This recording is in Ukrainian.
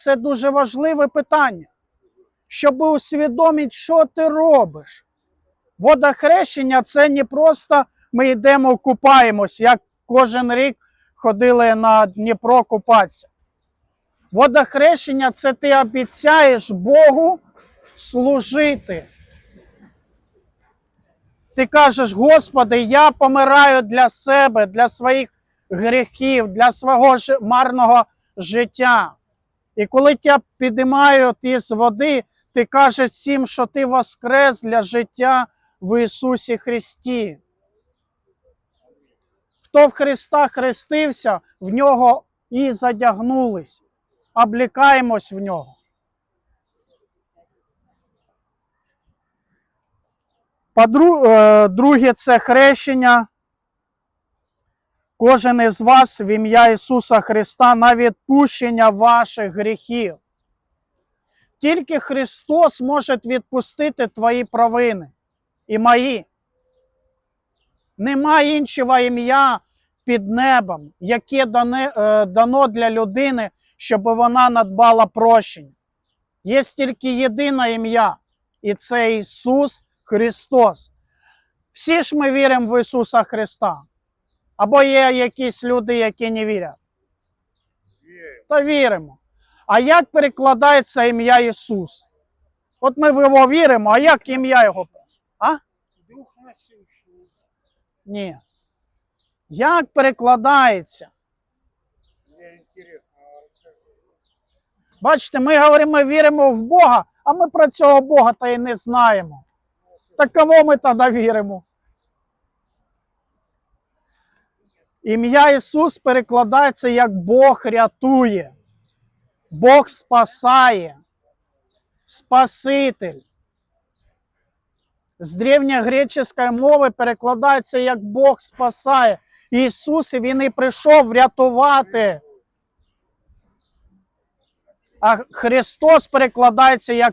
Це дуже важливе питання, щоб усвідомити, що ти робиш. Водохрещення це не просто ми йдемо купаємось, як кожен рік ходили на Дніпро купатися. Водохрещення це ти обіцяєш Богу служити. Ти кажеш, Господи, я помираю для себе, для своїх гріхів, для свого марного життя. І коли тебе підіймають із води, ти кажеш всім, що ти воскрес для життя в Ісусі Христі. Хто в Христа хрестився, в нього і задягнулись, облікаємось в нього. Е, Друге це хрещення. Кожен із вас в ім'я Ісуса Христа на відпущення ваших гріхів. Тільки Христос може відпустити твої провини і мої. Нема іншого ім'я під небом, яке е, дано для людини, щоб вона надбала прощення. Є тільки єдине ім'я, і це Ісус Христос. Всі ж ми віримо в Ісуса Христа. Або є якісь люди, які не вірять. Та віримо. А як перекладається ім'я Ісус? От ми в його віримо, а як ім'я Його? А? Дух. Ні. Як перекладається? Бачите, ми говоримо, ми віримо в Бога, а ми про цього Бога та й не знаємо. Так кого ми тоді віримо? Ім'я Ісус перекладається як Бог рятує, Бог спасає, Спаситель. З древньогреческої мови перекладається як Бог спасає. Ісус Він і прийшов врятувати. А Христос перекладається як